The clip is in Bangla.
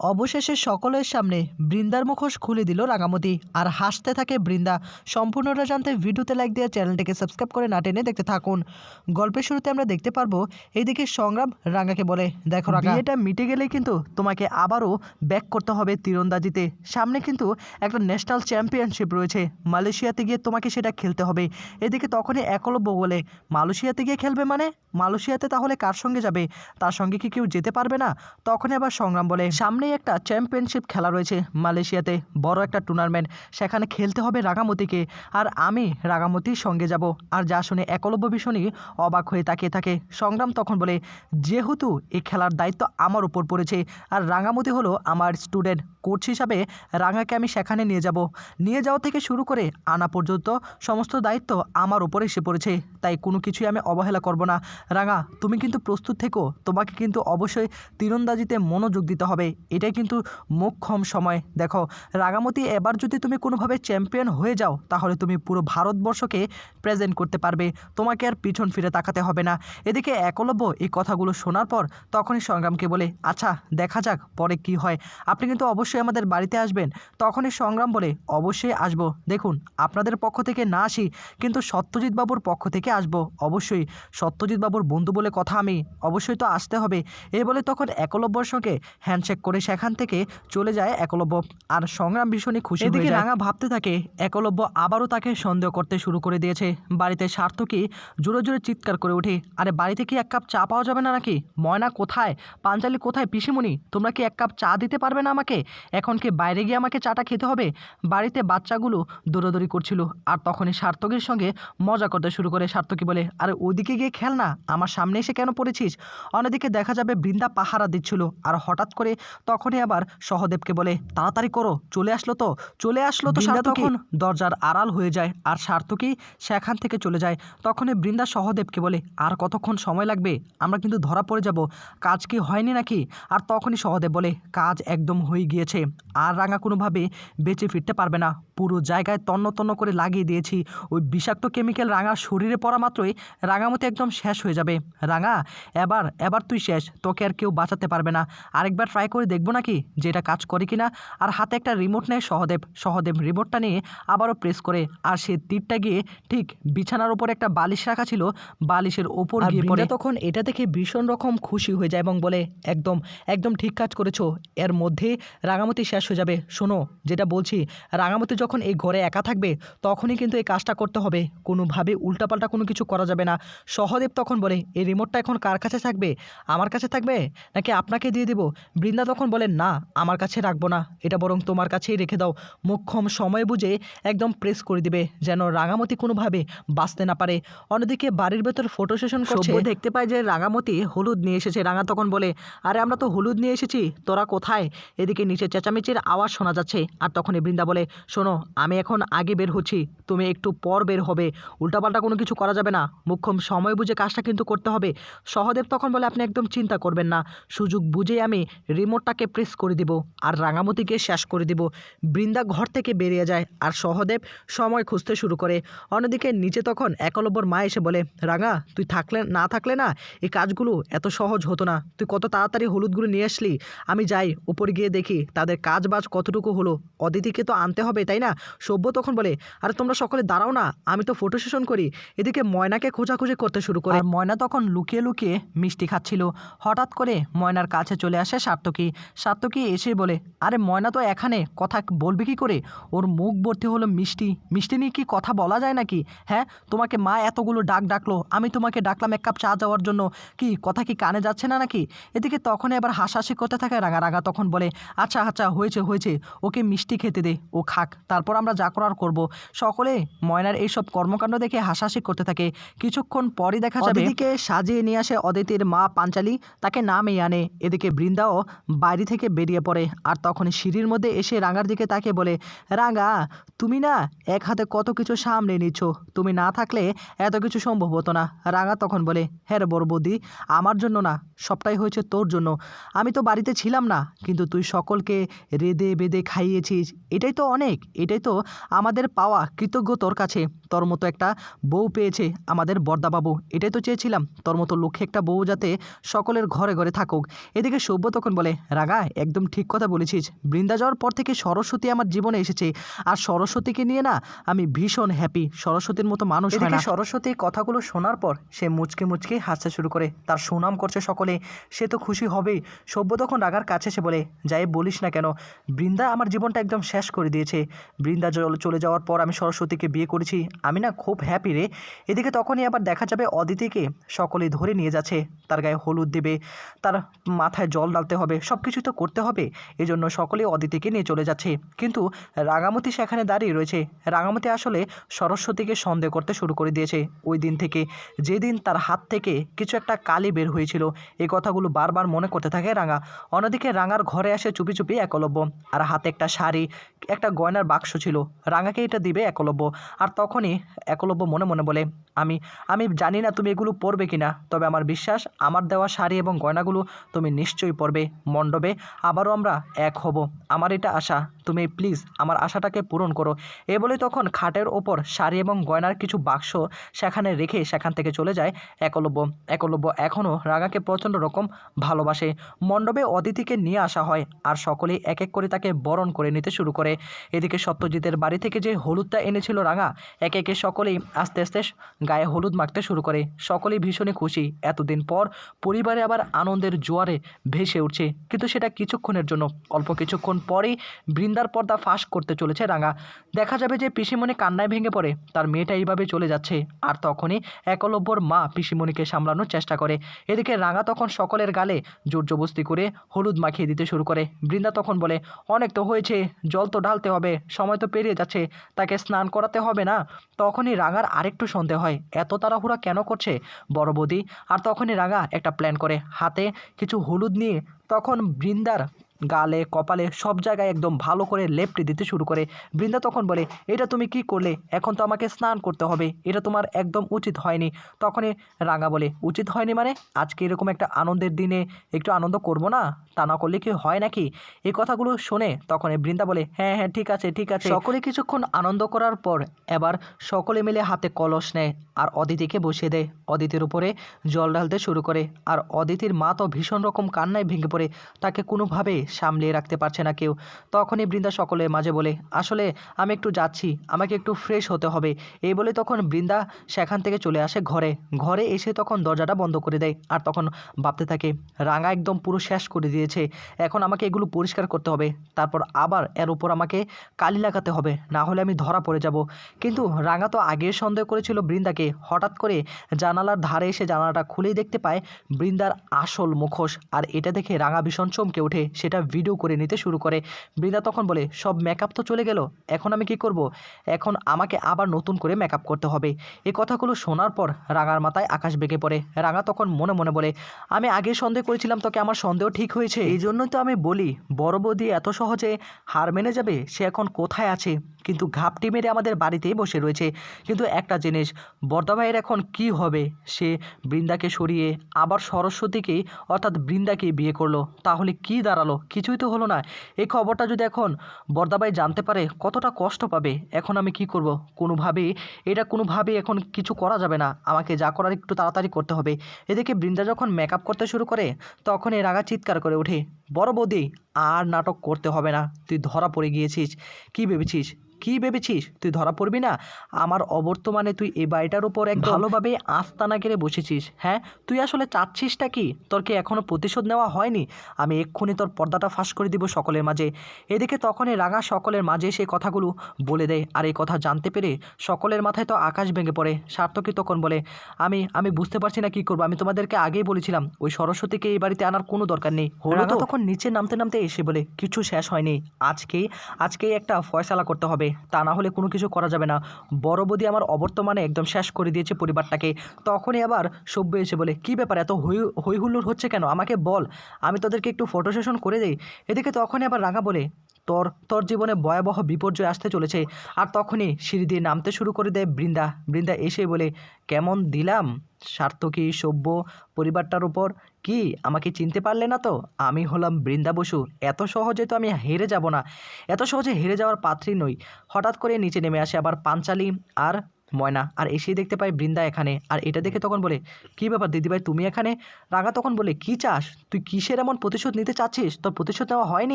অবশেষে সকলের সামনে বৃন্দার মুখোশ খুলে দিল রাঙামতি। আর হাসতে থাকে বৃন্দা। সম্পূর্ণটা জানতে ভিডিওতে লাইক দিয়ে চ্যানেলটিকে সাবস্ক্রাইব করে না টেনে দেখতে থাকুন। গল্পের শুরুতে আমরা দেখতে পারব এইদিকে সংগ্রাম রাঙাকে বলে। দেখো রাঙা। এটা মিটে গেলেই কিন্তু তোমাকে আবারও ব্যাক করতে হবে তীরন্দাজিতে। সামনে কিন্তু একটা ন্যাশনাল চ্যাম্পিয়নশিপ রয়েছে। মালয়েশিয়াতে গিয়ে তোমাকে সেটা খেলতে হবে। এদিকে তখনই একলব্য বলে মালয়েশিয়াতে গিয়ে খেলবে মানে? মালয়েশিয়াতে তাহলে কার সঙ্গে যাবে? তার সঙ্গে কি কেউ যেতে পারবে না? তখনই আবার সংগ্রাম বলে সামনেই একটা চ্যাম্পিয়নশিপ খেলা রয়েছে মালয়েশিয়াতে। বড় একটা টুর্নামেন্ট সেখানে খেলতে হবে রাগামতিকে আর আমি রাগামতির সঙ্গে যাব। আর যা শুনে একলব্য ভীষণই অবাক হয়ে তাকিয়ে থাকে। সংগ্রাম তখন বলে, যেহেতু এই খেলার দায়িত্ব আমার উপর পড়েছে, আর রাঙামতি হলো আমার স্টুডেন্ট কোচ হিসাবে রাঙাকে আমি সেখানে নিয়ে যাব। নিয়ে যাওয়া থেকে শুরু করে আনা পর্যন্ত সমস্ত দায়িত্ব আমার উপরে এসে পড়েছে। তাই কোনো কিছুই আমি অবহেলা করব না। রাঙা, তুমি কিন্তু প্রস্তুত থেকো। তোমাকে কিন্তু অবশ্যই তীরন্দাজিতে মনোযোগ দিতে হবে। এটাই কিন্তু মোক্ষম সময়। দেখো রাগামতি এবার যদি তুমি কোনোভাবে চ্যাম্পিয়ন হয়ে যাও, তাহলে তুমি পুরো ভারতবর্ষকে প্রেজেন্ট করতে পারবে। তোমাকে আর পিছন ফিরে তাকাতে হবে না। এদিকে একলব্য এই কথাগুলো শোনার পর তখনই সংগ্রামকে বলে আচ্ছা দেখা যাক পরে কি হয়। আপনি কিন্তু অবশ্যই আমাদের বাড়িতে আসবেন। তখনই সংগ্রাম বলে, অবশ্যই আসব। দেখুন, আপনাদের পক্ষ থেকে না আসি, কিন্তু সত্যজিৎ বাবুর পক্ষ থেকে আসব, অবশ্যই। সত্যজিৎ বাবুর বন্ধু বলে কথা আমি, অবশ্যই তো আসতে হবে। এই বলে তখন একলব্যর সঙ্গে হ্যান্ডশেক করে সেখান থেকে চলে যায় একলব্য। আর সংগ্রাম ভীষণই খুশি এদিকে রাঙা ভাবতে থাকে একলব্য আবারও তাকে সন্দেহ করতে শুরু করে দিয়েছে। বাড়িতে সার্থকী জোরে জোরে চিৎকার করে ওঠে। আরে বাড়িতে কি এক কাপ চা পাওয়া যাবে না নাকি? ময়না কোথায়? পাঞ্জালি কোথায়? পিসিমণি তোমরা কি এক কাপ চা দিতে পারবে না আমাকে? এখন কি বাইরে গিয়ে আমাকে চাটা খেতে হবে? বাড়িতে বাচ্চাগুলো দৌড়াদৌড়ি করছিল আর তখনই সার্থকীর সঙ্গে মজা করতে শুরু করে সার্থকী বলে আরে ওইদিকে গিয়ে খেল না আমার সামনে এসে কেন পড়েছিস? অন্যদিকে দেখা যাবে বৃন্দা পাহারা দিচ্ছিল আর হঠাৎ করে তখনই আবার সহদেবকে বলে তাড়াতাড়ি করো চলে আসলো তো। চলে আসলো তো তখন দরজার আড়াল হয়ে যায় আর সার্থকী সেখান থেকে চলে যায়। তখনই বৃন্দা সহদেবকে বলে আর কতক্ষণ সময় লাগবে? আমরা কিন্তু ধরা পড়ে যাব। কাজ কি হয়নি নাকি? আর তখনই সহদেব বলে কাজ একদম হয়ে গিয়েছে। আর রাঙা কোনোভাবে বেঁচে ফিরতে পারবে না। পুরো জায়গায় তন্ন তন্ন করে লাগিয়ে দিয়েছি। ওই বিষাক্ত কেমিক্যাল রাঙার শরীরে পড়া মাত্রই রাঙামতি একদম শেষ হয়ে যাবে। রাঙা এবার এবার তুই শেষ। তোকে আর কেউ বাঁচাতে পারবে না। আরেকবার ট্রাই করে দেখব নাকি যে এটা কাজ করে কিনা? আর হাতে একটা রিমোট নেয় সহদেব। সহদেব রিমোটটা নিয়ে আবারও প্রেস করে। আর সে তীরটা গিয়ে ঠিক বিছানার উপর একটা বালিশ রাখা ছিল। বালিশের ওপর গিয়ে পড়ে তখন এটা দেখে ভীষণ রকম খুশি হয়ে যায় এবং বলে একদম একদম ঠিক কাজ করেছ। এর মধ্যে রাঙামতি শেষ হয়ে যাবে। শোনো যেটা বলছি রাঙামতি যখন এই ঘরে একা থাকবে তখনই কিন্তু এই কাজটা করতে হবে। কোনোভাবে উল্টাপাল্টা কোনো কিছু করা যাবে না। সহদেব তখন বলে এই রিমোটটা এখন কার কাছে থাকবে? আমার কাছে থাকবে? নাকি আপনাকে দিয়ে দেবো? বৃন্দা তখন বলে না, আমার কাছে রাখব না। এটা বরং তোমার কাছেই রেখে দাও। মোক্ষম সময় বুঝে একদম প্রেস করে দিবে, যেন রাঙামতি কোনোভাবে বাঁচতে না পারে। অন্যদিকে বাড়ির ভেতর ফটো সেশন করছে। দেখতে পায় যে রাঙামতি হলুদ নিয়ে এসেছে। রাঙা তখন বলে, আরে, আমরা তো হলুদ নিয়ে এসেছি, তোরা কোথায়? এদিকে নিচে চেঁচামেচির আওয়াজ শোনা যাচ্ছে। আর তখনই বৃন্দা বলে, শোনো, আমি এখন আগে বের হচ্ছি। তুমি একটু পর বের হবে। উল্টাপাল্টা কোনো কিছু করা যাবে না। মুখ্যম সময় বুঝে কাজটা কিন্তু করতে হবে। সহদেব তখন বলে, আপনি একদম চিন্তা করবেন না। সুযোগ বুঝেই আমি রিমোটটাকে প্রেস করে দিব, আর রাঙামতিকে শেষ করে দিব। বৃন্দা ঘর থেকে বেরিয়ে যায়, আর সহদেব সময় খুঁজতে শুরু করে। অন্যদিকে নিচে তখন একলব্যর মা এসে বলে, রাঙা, তুই থাকলে, না থাকলে না এই কাজগুলো এত সহজ হতো না। তুই কত তাড়াতাড়ি হলুদগুলো নিয়ে আসলি। আমি যাই, উপরে গিয়ে দেখি তাদের কাজ বাজ কতটুকু হলো। অদিতিকে তো আনতে হবে, তাই না? সভ্য তখন বলে, আরে তোমরা সকলে দাঁড়াও না, আমি তো ফটো সেশন করি। এদিকে ময়নাকে খোঁজাখুঁজি করতে শুরু করে। ময়না তখন লুকিয়ে লুকিয়ে মিষ্টি খাচ্ছিল। হঠাৎ করে ময়নার কাছে চলে আসে সার্থকী। সার্থকী এসে বলে, আরে ময়না তো এখানে, কথা বলবে কি করে? ওর মুখ ভর্তি হলো মিষ্টি। মিষ্টি নিয়ে কি কথা বলা যায় নাকি? হ্যাঁ তোমাকে মা এতগুলো ডাক ডাকলো, আমি তোমাকে ডাকলাম এক কাপ চা যাওয়ার জন্য। কি, কথা কি কানে যাচ্ছে না নাকি? এদিকে তখন এবার হাসাহাসি করতে থাকে রাঙা রাঙা তখন বলে আচ্ছা আচ্ছা হয়েছে হয়েছে, ওকে মিষ্টি খেতে দে, ও খাক, তারপর আমরা যা করার করব। সকলে ময়নার এইসব কর্মকাণ্ড দেখে হাসাহাসি করতে থাকে। কিছুক্ষণ পরই দেখা যাবে এদিকে সাজিয়ে নিয়ে আসে অদিতির মা পাঞ্চালি, তাকে নামেই আনে। এদিকে বৃন্দাও বাইরে থেকে বেরিয়ে পড়ে। আর তখন সিঁড়ির মধ্যে এসে রাঙার দিকে তাকে বলে, রাঙা, তুমি না এক হাতে কত কিছু সামনে নিচ্ছ? তুমি না থাকলে এত কিছু সম্ভব হতো না। রাঙা তখন বলে হ্যাঁ রে বড় বৌদি, আমার জন্য না, সবটাই হয়েছে তোর জন্য। আমি তো বাড়িতে ছিলাম না, কিন্তু তুই সকলকে রেদে বেদে খাইয়েছিস। এটাই তো অনেক, এটাই তো আমাদের পাওয়া কৃতজ্ঞ তোর কাছে। তোর মতো একটা বউ পেয়েছে আমাদের বর্দাবাবু এটাই তো চেয়েছিলাম, তোর মতো লক্ষ্যে একটা বউ যাতে সকলের ঘরে ঘরে থাকুক। এদিকে সভ্য তখন বলে, রাঙা রাঙা একদম ঠিক কথা বলেছিস। বৃন্দা যাওয়ার পর থেকে সরস্বতী আমার জীবনে এসেছে। আর সরস্বতীকে নিয়ে না আমি ভীষণ হ্যাপি সরস্বতীর মতো মানুষ হয় না। সরস্বতী কথাগুলো শোনার পর সে মুচকে মুচকে হাসতে শুরু করে। তার সুনাম করছে সকলে। সে তো খুশি হবেই। সভ্য তখন রাগার কাছে সে বলে যাই বলিস না কেন বৃন্দা আমার জীবনটা একদম শেষ করে দিয়েছে। বৃন্দা জল- চলে যাওয়ার পর আমি সরস্বতীকে বিয়ে করেছি। আমি না খুব হ্যাপি রে। এদিকে তখনই আবার দেখা যাবে অদিতিকে। সকলে ধরে নিয়ে যাচ্ছে। তার গায়ে হলুদ দেবে। তার মাথায় জল ডালতে হবে। সব কিছু তো করতে হবে। এই জন্য সকলেই অদিতিকে নিয়ে চলে যাচ্ছে। কিন্তু রাঙামতি সেখানে দাঁড়িয়ে রয়েছে। রাঙামতি আসলে সরস্বতীকে সন্দেহ করতে শুরু করে দিয়েছে। ওই দিন থেকে যেদিন তার হাত থেকে কিছু একটা কালি বের হয়েছিল এই কথাগুলো বারবার মনে করতে থাকে রাঙা। অন্যদিকে রাঙার ঘরে আসে চুপি চুপি একলব্য। আর হাতে একটা শাড়ি, একটা গয়নার বাক্স ছিল। রাঙাকে এটা দিবে একলব্য। আর তখনই একলব্য মনে মনে বলে, আমি আমি জানি না তুমি এগুলো পরবে কিনা, তবে আমার বিশ্বাস, আমার দেওয়া শাড়ি এবং গয়নাগুলো তুমি নিশ্চয়ই পরবে। মণ্ডপে আবারও আমরা এক হব। আমার এটা আশা। তুমি প্লিজ আমার আশাটাকে পূরণ করো। এ বলে তখন খাটের ওপর শাড়ি এবং গয়নার কিছু বাক্স সেখানে রেখে সেখান থেকে চলে যায় একলব্য। একলব্য এখনও রাগাকে প্রচণ্ড রকম ভালোবাসে। মণ্ডপে অদিতিকে নিয়ে আসা হয় আর সকলেই এক এক করে তাকে বরণ করে নিতে শুরু করে। এদিকে সত্যজিতের বাড়ি থেকে যে হলুদটা এনেছিল রাঙা, একে একে সকলেই আস্তে আস্তে গায়ে হলুদ মাখতে শুরু করে। সকলেই ভীষণই খুশি। এতদিন পর পরিবারে আবার আনন্দের জোয়ারে ভেসে উঠছে। কিন্তু সেটা কিছুক্ষণের জন্য। অল্প কিছুক্ষণ পরেই বৃন্দার পর্দা ফাঁস করতে চলেছে রাঙা। দেখা যাবে যে পিসিমণি কান্নায় ভেঙে পড়ে। তার মেয়েটা এইভাবে চলে যাচ্ছে। আর তখনই একলব্যর মা পিসিমণিকে সামলানোর চেষ্টা করে। এদিকে রাঙা তখন সকলের গালে জোরজবস্তি করে হলুদ মাখিয়ে দিতে শুরু করে। বৃন্দা তখন বলে, অনেক তো হয়েছে। জল তো ঢালতে হবে। সময় তো পেরিয়ে যাচ্ছে। তাকে স্নান করাতে হবে না? তখনই রাঙার আরেকটু সন্দেহ হয়। এত তাড়াহুড়া কেন করছে বড় বৌদি? আর তখনই রাঙা একটা প্ল্যান করে। হাতে কিছু হলুদ নিয়ে তখন বৃন্দার গালে, কপালে সব জায়গায় একদম ভালো করে লেপটে দিতে শুরু করে। বৃন্দা তখন বলে এটা তুমি কি করলে? এখন তো আমাকে স্নান করতে হবে। এটা তোমার একদম উচিত হয়নি। তখনই রাঙা বলে, উচিত হয়নি মানে? আজকে এরকম একটা আনন্দের দিনে একটু আনন্দ করব না? তা না করলে কি হয় নাকি? এই কথাগুলো শুনে তখন বৃন্দা বলে হ্যাঁ হ্যাঁ ঠিক আছে ঠিক আছে। সকলে কিছুক্ষণ আনন্দ করার পর এবার সকলে মিলে হাতে কলস নেয় আর অদিতিকে বসিয়ে দেয়। অদিতির উপরে জল ঢালতে শুরু করে আর অদিতির মা তো ভীষণ রকম কান্নায় ভেঙে পড়ে। তাকে কোনোভাবে সামলিয়ে রাখতে পারছে না কেউ। তখনই বৃন্দা সকলের মাঝে বলে, আসলে আমি একটু যাচ্ছি, আমাকে একটু ফ্রেশ হতে হবে। এই বলে তখন বৃন্দা সেখান থেকে চলে আসে ঘরে। ঘরে এসে তখন দরজাটা বন্ধ করে দেয় আর তখন ভাবতে থাকে, রাঙা একদম পুরো শেষ করে দিয়েছে, এখন আমাকে এগুলো পরিষ্কার করতে হবে। তারপর আবার এর উপর আমাকে কালি লাগাতে হবে, না হলে আমি ধরা পড়ে যাব। কিন্তু রাঙা তো আগে সন্দেহ করেছিল বৃন্দাকে। হঠাৎ করে জানালার ধারে এসে জানালাটা খুলেই দেখতে পায় বৃন্দার আসল মুখোশ। আর এটা দেখে রাঙা ভীষণ চমকে ওঠে, সেটা ভিডিও করে নিতে শুরু করে। বৃন্দা তখন বলে, সব মেকআপ তো চলে গেল, এখন আমি কি করব? এখন আমাকে আবার নতুন করে মেকআপ করতে হবে। এ কথাগুলো শোনার পর রাঙার মাথায় আকাশ বেঁকে পড়ে। রাঙা তখন মনে মনে বলে, আমি আগে সন্দেহ করেছিলাম তোকে আমার সন্দেহ ঠিক হয়েছে। এই জন্যই তো আমি বলি, বড় বৌদি এত সহজে হার মেনে যাবে, সে এখন কোথায় আছে? কিন্তু ঘাপটি মেরে আমাদের বাড়িতেই বসে রয়েছে। কিন্তু একটা জিনিস বর্দা ভাইয়ের এখন কি হবে? সে বৃন্দাকে সরিয়ে আবার সরস্বতীকেই অর্থাৎ বৃন্দাকে বিয়ে করল। তাহলে কি দাঁড়াল? কিছুই তো হলো না। এই খবরটা যদি এখন বর্দাবাই জানতে পারে, কতটা কষ্ট পাবে? এখন আমি কি করব? কোনোভাবেই, এটা কোনোভাবেই এখন কিছু করা যাবে না। আমাকে যা করার একটু তাড়াতাড়ি করতে হবে। এদিকে বৃন্দা যখন মেকআপ করতে শুরু করে, তখন এই রাগা চিৎকার করে ওঠে। বড় বৌদি, আর নাটক করতে হবে না। তুই ধরা পড়ে গিয়েছিস। কি ভেবেছিস? কি ভেবেছিস? তুই ধরা পড়বি না? আমার অবর্তমানে তুই এই বাড়িটার উপর এক ভালোভাবে আস্তানা কেড়ে বসেছিস হ্যাঁ? তুই আসলে চাচ্ছিসটা কি? তোর কি এখনও প্রতিশোধ নেওয়া হয়নি? আমি এক্ষুনি তোর পর্দাটা ফাঁস করে দিব সকলের মাঝে। এদিকে তখনই রাঙা সকলের মাঝে সেই কথাগুলো বলে দেয় আর এই কথা জানতে পেরে সকলের মাথায় তো আকাশ ভেঙে পড়ে সার্থকী তখন বলে আমি আমি বুঝতে পারছি না কি করব আমি তোমাদেরকে আগেই বলেছিলাম ওই সরস্বতীকে এই বাড়িতে আনার কোনো দরকার নেই। রাঙা তখন নিচে নামতে নামতে এসে বলে কিছু শেষ হয়নি আজকেই আজকেই একটা ফয়সালা করতে হবে। তা না হলে কোনো কিছু করা যাবে না। বড় বৌদি আমার অবর্তমানে একদম শেষ করে দিয়েছে পরিবারটাকে। তখনই আবার সভ্য এসে বলে, কি ব্যাপার, এত হই হুল্লোড় হচ্ছে কেন? আমাকে বল, আমি তোদেরকে একটু ফটো সেশন করে দিই। এদিকে তখনই আবার রাঙা বলে, তোর তোর জীবনে ভয়াবহ বিপর্যয় আসতে চলেছে। আর তখনই সিঁড়ি দিয়ে নামতে শুরু করে দেয় বৃন্দা। বৃন্দা এসে বলে, কেমন দিলাম? সার্থকী সভ্য পরিবারটার উপর? কি, আমাকে চিনতে পারলে না তো? আমি হলাম বৃন্দা বসু। এত সহজে তো আমি হেরে যাব না। এত সহজে হেরে যাওয়ার পাত্রী নই। হঠাৎ করে নিচে নেমে আসে আবার পাঞ্চালি আর ময়না। আর এসেই দেখতে পাই বৃন্দা এখানে। আর এটা দেখে তখন বলে, কি ব্যাপার দিদিভাই, তুমি এখানে? রাঙা তখন বলে, কি চাস? তুই কিসের এমন প্রতিশোধ নিতে চাচ্ছিস? তোর প্রতিশোধ নেওয়া হয়নি?